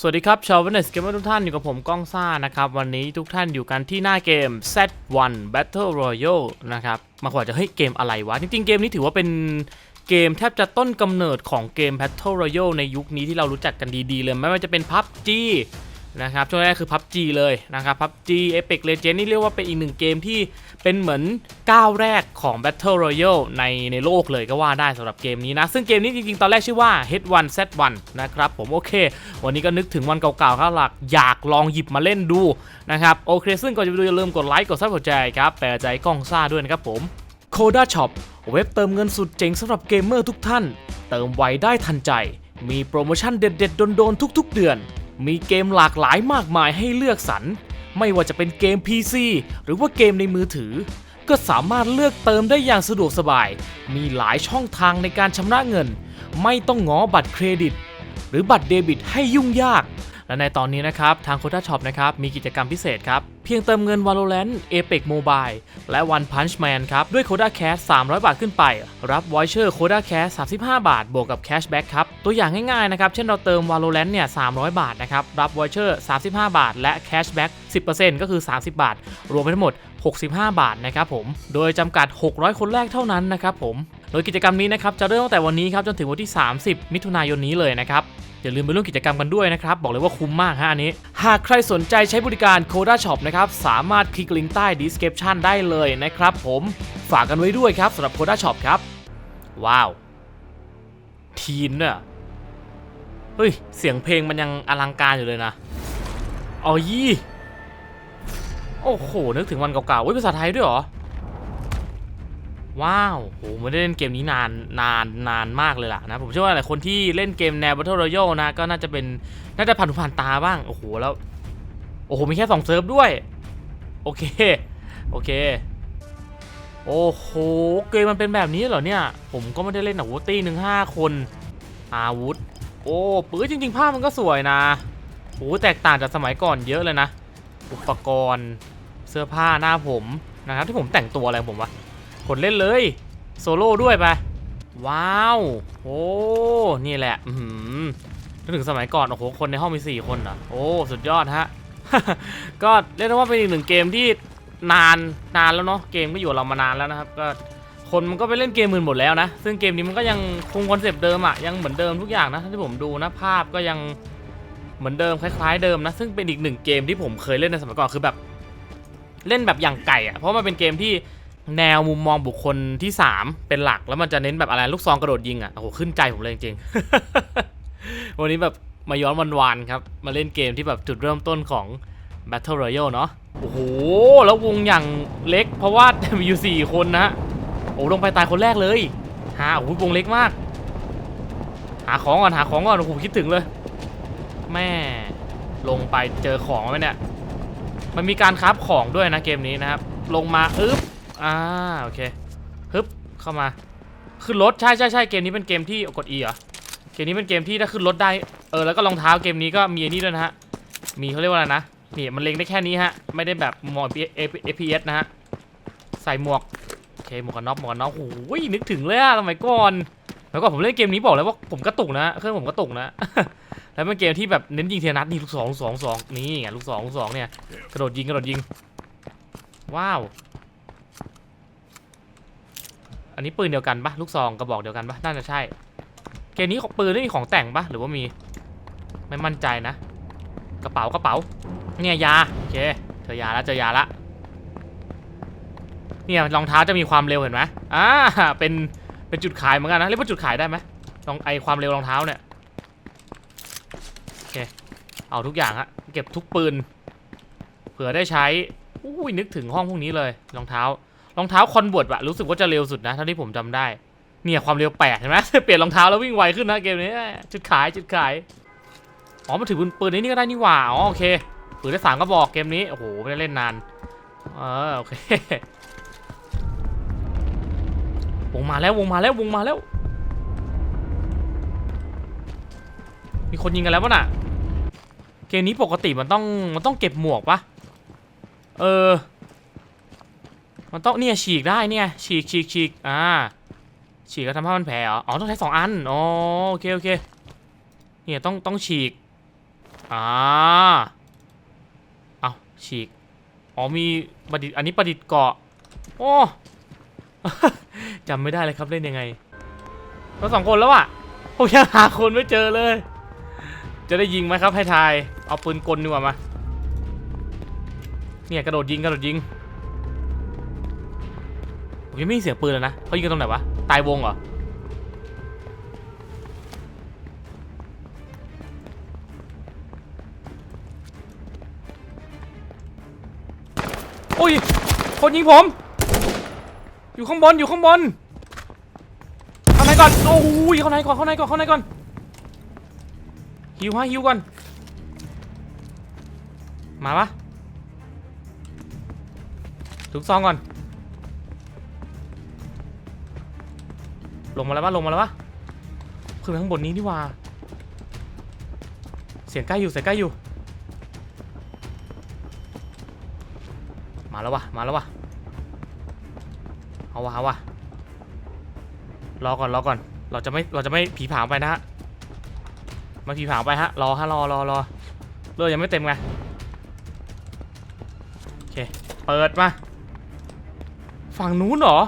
สวัสดีครับ ชาววันเนสเกมเมอร์ทุกท่านอยู่กับผมก้องซ่านะครับ วันนี้ทุกท่านอยู่กันที่หน้าเกม Z1 Battle Royale นะครับมาขวาจะเฮ้ยเกมอะไรวะ จริงๆ เกมนี้ถือว่าเป็นเกมแทบจะต้นกำเนิดของเกม Battle Royale ในยุคนี้ที่เรารู้จักกันดีๆเลย ไม่ว่าจะเป็น PUBG นะครับช่วงแรกคือ PUBG เลยนะครับ PUBG Epic Legends นี่เรียกว่าเป็นอีกหนึ่งเกมที่เป็นเหมือนก้าวแรกของ Battle Royale ในในโลกเลยก็ว่าได้สำหรับเกมนี้นะ ซึ่งเกมนี้จริงๆ ตอนแรกชื่อว่า H1Z1 นะครับผมโอเค วันนี้ก็นึกถึงวันเก่าๆครับหลักอยากลองหยิบมาเล่นดูนะครับโอเค ซึ่งก่อนจะไปดูอย่าลืมกดไลค์กดซับหัวใจครับแปลใจกล้องซ่าด้วยนะครับผม Coda Shop เว็บเติมเงินสุดเจ๋งสำหรับเกมเมอร์ทุกท่าน เติมไวได้ทันใจ มีโปรโมชั่นเด็ดๆโดนๆทุก ๆ เดือน มีเกมหลากหลายมากมายให้เลือกสรร ไม่ว่าจะเป็นเกม PC หรือว่าเกมในมือถือ ก็สามารถเลือกเติมได้อย่างสะดวกสบาย มีหลายช่องทางในการชำระเงิน ไม่ต้องง้อบัตรเครดิต หรือบัตรเดบิตให้ยุ่งยาก และในตอนนี้นะครับ ทาง Coda Shop นะครับ มีกิจกรรมพิเศษครับ เพียงเติมเงิน Valorant Apex Mobile และ One Punch Man ครับ ด้วย Coda Cash 300 บาทขึ้นไป รับ Voucher Coda Cash 35 บาท บวกกับ Cashback ครับ ตัวอย่างง่ายๆนะครับ เช่นเราเติม Valorant เนี่ย300 บาทนะครับ รับ Voucher 35 บาท และ Cashback 10%ก็คือ 30 บาท รวมไปทั้งหมด 65 บาทนะครับผม โดยจำกัด 600 คนแรกเท่านั้นนะครับผม โดยกิจกรรมนี้นะครับจะเริ่มตั้งแต่วันนี้ครับจนถึงวันที่ 30 มิถุนายนนี้เลยนะครับ อย่าลืมไปร่วมกิจกรรมกันด้วยนะครับ บอกเลยว่าคุ้มมากฮะอันนี้ หากใครสนใจใช้บริการ Coda Shop นะครับ สามารถคลิกลิงก์ใต้ description ได้เลยนะครับผมฝากกันไว้ด้วยครับสำหรับ Coda Shop ครับ ว้าว ทีนเนี่ยเฮ้ย เสียงเพลงมันยังอลังการอยู่เลยนะอ๋อยี่ โอ้โห นึกถึงวันเก่าๆเว้ยภาษาไทยด้วยเหรอ ว้าวโหไม่ได้เล่นเกมนี้นานนานนานมากเลยล่ะนะ ผมเชื่อว่าหลายคนที่เล่นเกมแนว Battle Royale นะ ก็น่าจะเป็น น่าจะผ่านผ่านตาบ้าง โอ้โห แล้ว โอ้โห มีแค่ 2 เซิร์ฟด้วย โอเค โอเค โอ้โห เกมมันเป็นแบบนี้เหรอเนี่ย ผมก็ไม่ได้เล่นอาวุตีหนึ่งห้าคน อาวุธ โอ้ปื้จริง ๆ ภาพมันก็สวยนะโอ้แตกต่างจากสมัยก่อนเยอะเลยนะ อุปกรณ์ เสื้อผ้าหน้าผมนะครับที่ผมแต่งตัวอะไรของผมวะ กดเล่นเลย โซโล่ด้วยไปว้าว โอ้ นี่แหละ อือหือนึกถึงสมัยก่อน โอ้โห คนในห้องมี 4 คนเหรอะโอ้ สุดยอดฮะ ก็เรียกได้ว่าเป็นอีกหนึ่งเกมที่นานนานแล้วเนาะ เกมก็อยู่เรามานานแล้วนะครับ ก็คนมันก็ไปเล่นเกมอื่นหมดแล้วนะ ซึ่งเกมนี้มันก็ยังคงคอนเซปต์เดิมอะยังเหมือนเดิมทุกอย่างนะที่ผมดูนะ ภาพก็ยังเหมือนเดิมคล้ายๆเดิมนะ ซึ่งเป็นอีกหนึ่งเกมที่ผมเคยเล่นในสมัยก่อนคือแบบ เล่นแบบอย่างไก่อะเพราะมันเป็นเกมที่ แนวมุมมองบุคคลที่ 3 เป็นหลักแล้วมันจะเน้นแบบอะไรลูกซองกระโดดยิงอะโอ้โหขึ้นใจผมเลยจริงๆ วันนี้แบบมาย้อนวันวานๆครับ มาเล่นเกมที่แบบจุดเริ่มต้นของ Battle Royale เนาะโอ้โห แล้ววงอย่างเล็กเพราะว่ามีอยู่ 4 คนนะฮะโอ้ลงไปตายคนแรกเลยหาโอ้โหวงเล็กมาก หาของก่อนหาของก่อนโอ้โหคิดถึงเลย แม่ลงไปเจอของไหมเนี่ยมันมีการคราฟของด้วยนะเกมนี้นะครับ ลงมาอึ๊บ อ่าโอเคฮึบเข้ามาขึ้นรถใช่ใช่ใช่เกมนี้เป็นเกมที่กด E เหรอเกมนี้เป็นเกมที่ถ้าขึ้นรถได้เออแล้วก็รองเท้าเกมนี้ก็มีนนี้ด้วยนะฮะมีเขาเรียกว่าอะไรนะนี่มันเล็งได้แค่นี้ฮะไม่ได้แบบมอง FPS นะฮะใส่หมวกโอเคหมวกกันน็อกหมวกกันน็อกโอ้ยนึกถึงเลยอะสมัยก่อนแล้วก็ผมเล่นเกมนี้บอกเลยว่าผมกระตุกนะเครื่องผมกระตุกนะแล้วเป็นเกมที่แบบเน้นยิงเทียนัดนี่ลูกสองลูกสองสองนี่ไงลูกสองลูกสองเนี่ยกระโดดยิงกระโดดยิงว้าว อันนี้ปืนเดียวกันปะลูกซองกระบอกเดียวกันปะน่าจะใช่ เกมนี้ของปืนไม่มีของแต่งปะหรือว่ามี ไม่มั่นใจนะ กระเป๋ากระเป๋า เนี่ยยาโอเคเจอยาแล้วเจอยาละ เนี่ยรองเท้าจะมีความเร็วเห็นไหมอ่าเป็นเป็นจุดขายเหมือนกันนะเรียกว่าจุดขายได้ไหมลองไอความเร็วรองเท้าเนี่ยโอเคเอาทุกอย่างฮะเก็บทุกปืน เผื่อได้ใช้อุ้ยนึกถึงห้องพวกนี้เลยรองเท้า รองเท้าคอนเวิร์ตอะรู้สึกว่าจะเร็วสุดนะเท่าที่ผมจำได้ เนี่ยความเร็วแปดเห็นไหมเปลี่ยนรองเท้าแล้ววิ่งไวขึ้นนะเกมนี้จุดขายจุดขายอ๋อมันถือปืนปืนนี้ก็ได้นี่หว่าอ๋อโอเคปืนได้สามก็บอกเกมนี้โอ้โหไม่ได้เล่นนานเออโอเควงมาแล้ววงมาแล้ววงมาแล้ว มีคนยิงกันแล้วป่ะน่ะเกมนี้ปกติมันต้องมันต้องเก็บหมวกปะเออ มันต้องเนี่ยฉีกได้เนี่ยฉีกฉีกฉีกอ่าฉีกแล้วทำให้มันแผลเหรออ๋อต้องใช้สองอันอ๋อโอเคโอเคเนี่ยต้องต้องฉีกอ่าเอาฉีกอ๋อมีประดิษฐ์อันนี้ประดิษฐ์เกาะโอ้จำไม่ได้เลยครับเล่นยังไงเราสองคนแล้วอะผมยังหาคนไม่เจอเลย จะได้ยิงไหมครับให้ทาย เอาปืนกลดีกว่ามา เนี่ยกระโดดยิงกระโดดยิง ยังไม่มีเสียงปืนเลยนะเขายิงกันตรงไหนวะ ตายวงเหรอ โอ้ย คนยิงผม อยู่ข้างบน อยู่ข้างบน เข้าในก่อน โอ้ย เข้าในก่อน เข้าในก่อน เข้าในก่อน ฮิวฮะฮิวก่อน มาปะทุกซองก่อน ลงมาแล้วปะลงมาแล้วปะขึ้นไปข้างบนนี้นี่ว่าเสียงใกล้อยู่เสียงใกล้อยู่ มาแล้ววะมาแล้ววะเอาวะเอาวะรอก่อนรอก่อน เราจะไม่เราจะไม่ผีผางไปนะฮะไมาผีผางไปฮะรอฮะรอรอรอเลือดยังไม่เต็มไงโอเคเปิดมาฝั่งนู้นเหรอ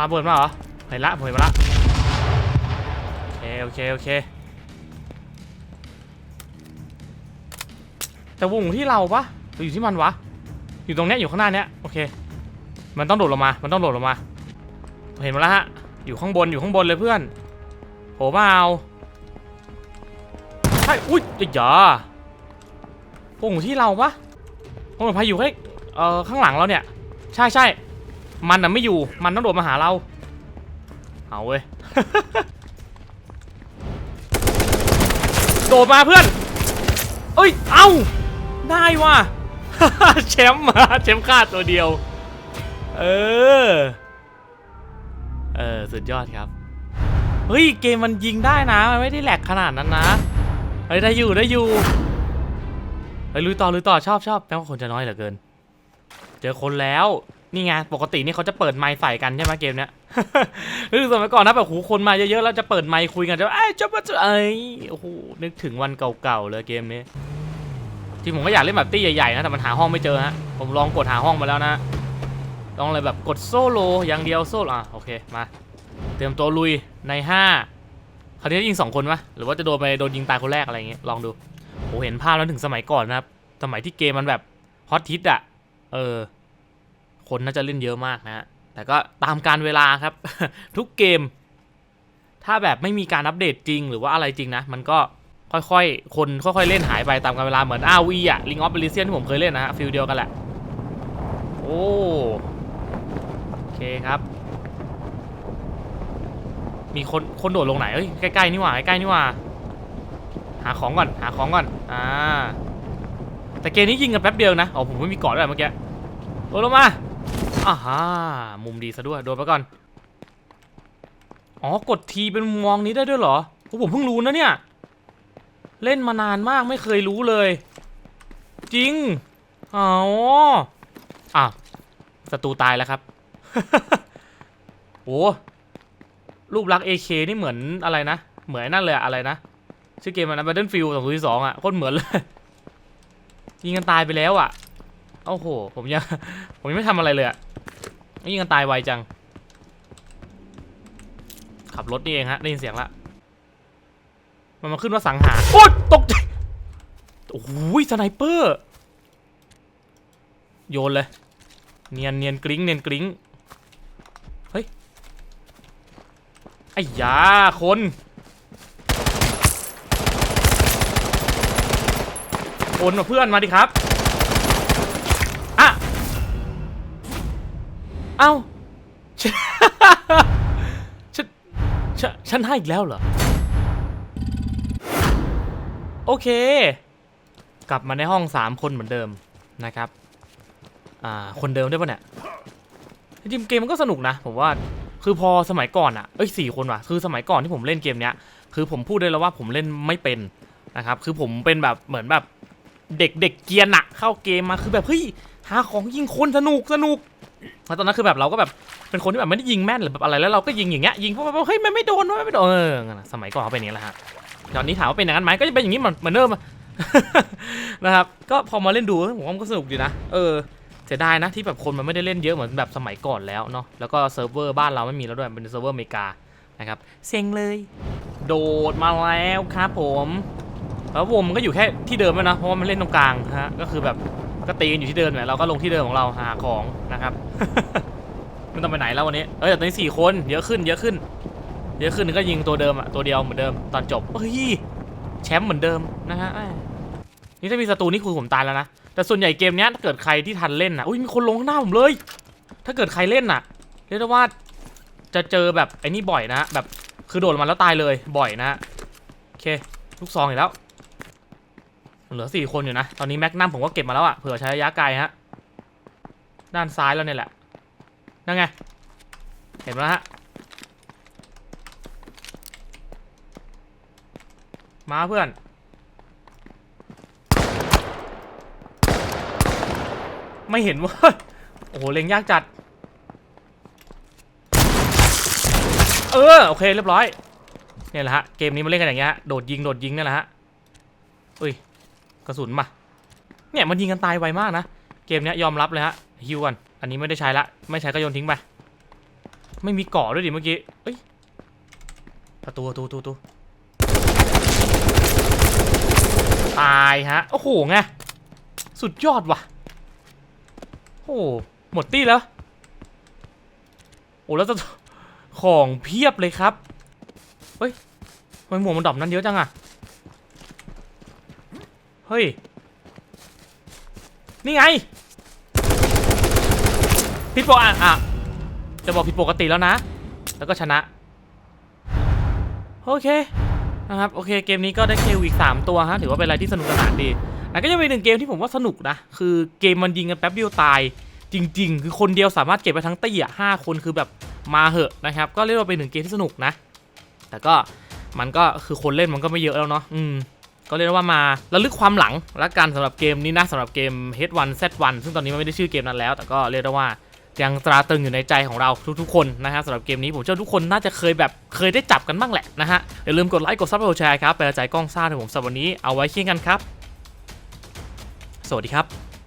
ปาเปิดมาเหรอเห็นละผมเห็นมาละโอเคโอเคโอเคแต่วงที่เราปะหรืออยู่ที่มันวะ อยู่ตรงเนี้ยอยู่ข้างหน้าเนี้ยโอเค มันต้องโดดลงมา มันต้องโดดลงมา เห็นมาแล้วฮะ อยู่ข้างบนอยู่ข้างบนเลยเพื่อนโหมาเอาใช่อุ้ยไอ้ยาวงที่เราปะวงของพายอยู่ให้เอ่อข้างหลังเราเนี่ย ใช่ใช่ มันน่ะไม่อยู่ มันต้องโดดมาหาเรา เอาเว้ย โดดมาเพื่อน เอ้ย เอ้า ได้ว่ะ แชมป์มาแชมป์ฆ่าตัวเดียว เออ เออ สุดยอดครับ เฮ้ย เกมมันยิงได้นะ มันไม่ได้แหลกขนาดนั้นนะ เฮ้ย ได้อยู่ ได้อยู่เฮ้ยลุยต่อลุยต่อชอบชอบแม้ว่าคนจะน้อยเหลือเกิน เจอคนแล้ว นี่ไงปกตินี่เขาจะเปิดไมค์ใส่กันใช่ไหมเกมเนี้ยรู้สึกสมัยก่อนนะแบบหูคนมาเยอะๆแล้วจะเปิดไมค์คุยกันจะไอ้จะมาจะไอ้โอ้โหนึกถึงวันเก่าๆเลยเกมนี้จริงผมก็อยากเล่นแบบตี้ใหญ่ๆนะแต่มันหาห้องไม่เจอฮะผมลองกดหาห้องมาแล้วนะลองเลยแบบกดโซโลอย่างเดียวโซโลอะโอเคมา เตรียมตัวลุยในห้าคราวนี้ยิงสองคนปะหรือว่าจะโดนไปโดนยิงตายคนแรกอะไรอย่างเงี้ยลองดูโอ้เห็นภาพแล้วถึงสมัยก่อนนะครับสมัยที่เกมมันแบบฮอตฮิตอะเออ คนน่าจะเล่นเยอะมากนะฮะแต่ก็ตามการเวลาครับ ทุกเกม ถ้าแบบไม่มีการอัปเดตจริงหรือว่าอะไรจริงนะ มันก็ค่อยๆ คนค่อยๆ เล่นหายไปตามกาลเวลาเหมือน RV อะ Ring of Elysium ที่ผมเคยเล่นนะฮะฟิลเดียวกันแหละ โอ้โอเคครับ มีคนคนโดดลงไหนเอ้ยใกล้ๆนี่หว่าใกล้ๆนี่หว่า หาของก่อนหาของก่อนอ่าแต่เกมนี้ยิงกันแป๊บเดียวนะอ๋อผมไม่มีเกาะด้วยเมื่อกี้โดดลงมา อ่าฮะมุมดีซะด้วยโดดไปก่อน อ๋อกดทีเป็นมองนี้ได้ด้วยเหรอโอ้ผมเพิ่งรู้นะเนี่ย เล่นมานานมากไม่เคยรู้เลย จริงอ๋ออ้าศัตรูตายแล้วครับโอ้รูปลักษณ์ AK นี่เหมือนอะไรนะ เหมือนนั่นเลยอะอะไรนะ ชื่อเกมมันนะ Battlefield 2042อะโคตรเหมือนเลยยิงกันตายไปแล้วอะโอ้โห ผมยัง ผมยังไม่ทำอะไรเลยอะ ยิงกันตายไวจัง ขับรถนี่เองฮะได้ยินเสียงละมันมาขึ้นว่าสังหารโอ๊ยตกใจโอ้โหสไนเปอร์โยนเลย เนียนเนียนกริ้งเนียนกริ้งเฮ้ยไอ้ยาคนคนมาเพื่อนมาดิครับ เอ้าฉัน ฉันฉันฉันให้อีกแล้วเหรอ โอเค กลับมาในห้องสามคนเหมือนเดิมนะครับ อ่า คนเดิมได้ปะเนี่ย จริงๆเกมมันก็สนุกนะ ผมว่า คือพอสมัยก่อนอะเอ้ยสี่คนว่ะ คือสมัยก่อนที่ผมเล่นเกมเนี้ย คือผมพูดได้แล้วว่าผมเล่นไม่เป็นนะครับ คือผมเป็นแบบเหมือนแบบ เด็กเด็กเกรียนอะเข้าเกมมาคือแบบเฮ้ยหาของยิงคนสนุกสนุกแล้วตอนนั้นคือแบบเราก็แบบเป็นคนที่แบบไม่ได้ยิงแม่นหรือแบบอะไรแล้วเราก็ยิงอย่างเงี้ยยิงเพราะว่าเฮ้ยมันไม่โดนมันไม่โดนเออสมัยก่อนเขาเป็นอย่างนี้แหละฮะตอนนี้ถามว่าเป็นอย่างนั้นไหมก็จะเป็นอย่างนี้เหมือนเหมือนเดิมอะนะครับก็พอมาเล่นดูผมว่ามันก็สนุกดีนะเออเสียดายนะที่แบบคนมันไม่ได้เล่นเยอะเหมือนแบบสมัยก่อนแล้วเนาะแล้วก็เซิร์ฟเวอร์บ้านเราไม่มีแล้วด้วยเป็นเซิร์ฟเวอร์อเมริกานะครับเซ็งเลย โดดมาแล้วครับผม แล้ววงมันก็อยู่แค่ที่เดิมแล้วนะเพราะว่ามันเล่นตรงกลางฮะก็คือแบบก็ตีกันอยู่ที่เดิมแหละเราก็ลงที่เดิมของเราหาของนะครับไม่ต้องไปไหนแล้ววันนี้เอ้ยแต่ตอนนี้สี่คนเยอะขึ้นเยอะขึ้น เยอะขึ้นก็ยิงตัวเดิมอะตัวเดียวเหมือนเดิมตอนจบเฮ้ยแชมป์เหมือนเดิมนะฮะนี่ถ้ามีศัตรูนี่คือผมตายแล้วนะแต่ส่วนใหญ่เกมนี้ถ้าเกิดใครที่ทันเล่นนะอุ้ยมีคนลงข้างหน้าผมเลย ถ้าเกิดใครเล่นน่ะเรียกได้ว่าจะเจอแบบไอ้นี่บ่อยนะแบบคือโดดมาแล้วตายเลยบ่อยนะฮะโอเคลูกซองอีกแล้ว เหลือสี่คนอยู่นะ ตอนนี้แม็กนัมผมก็เก็บมาแล้วอะเผื่อใช้ระยะไกลฮะ ด้านซ้ายแล้วเนี่ยแหละ นั่นไง เห็นแล้วฮะ มาเพื่อน ไม่เห็นว่า โอ้โห เล็งยากจัด เออ โอเค เรียบร้อย เนี่ยแหละฮะ เกมนี้มาเล่นกันอย่างเงี้ยฮะโดดยิง โดดยิงเนี่ยแหละฮะ อุ้ย กระสุนมา เนี่ยมันยิงกันตายไวมากนะ เกมเนี้ยยอมรับเลยฮะฮิวก่อนอันนี้ไม่ได้ใช้ละ ไม่ใช้ก็โยนทิ้งไป ไม่มีเกาะด้วยดิเมื่อกี้เอ้ยประตูตูตูตูตายฮะ โอ้โหไง สุดยอดว่ะ โอ้หหมดตี้แล้ว โอ้แล้วจะของเพียบเลยครับ เฮ้ยทำไมหมวกมันดรอปนั้นเยอะจังอะ เฮ้ย นี่ไง ผิดปกอะอะ จะบอกผิดปกติแล้วนะ แล้วก็ชนะ โอเค นะครับ โอเค เกมนี้ก็ได้เคลอีก 3 ตัวฮะ ถือว่าเป็นอะไรที่สนุกสนานดีแต่ก็ยังเป็นหนึ่งเกมที่ผมว่าสนุกนะ คือเกมมันยิงกันแป๊บเดียวตาย จริง ๆ คือคนเดียวสามารถเก็บไปทั้งตี้อะห้าคนคือแบบมาเหอะนะครับ ก็เรียกว่าเป็นหนึ่งเกมที่สนุกนะ แต่ก็มันก็คือคนเล่นมันก็ไม่เยอะแล้วเนาะ อืม ก็เรียกว่ามาระลึกความหลังและกันสำหรับเกมนี้นะสำหรับเกม H1 Z1 ซึ่งตอนนี้มันไม่ได้ชื่อเกมนั้นแล้ว แต่ก็เรียกได้ว่ายังตราตรึงอยู่ในใจของเราทุกๆคนนะฮะสำหรับเกมนี้ผมเชื่อทุกคนน่าจะเคยแบบเคยได้จับกันบ้างแหละนะฮะอย่าลืมกดไลค์กดซับกดแชร์ครับเป็นกำลังใจกล้องซ่าถึงผมสำหรับวันนี้เอาไว้เคียงกันครับ สวัสดีครับ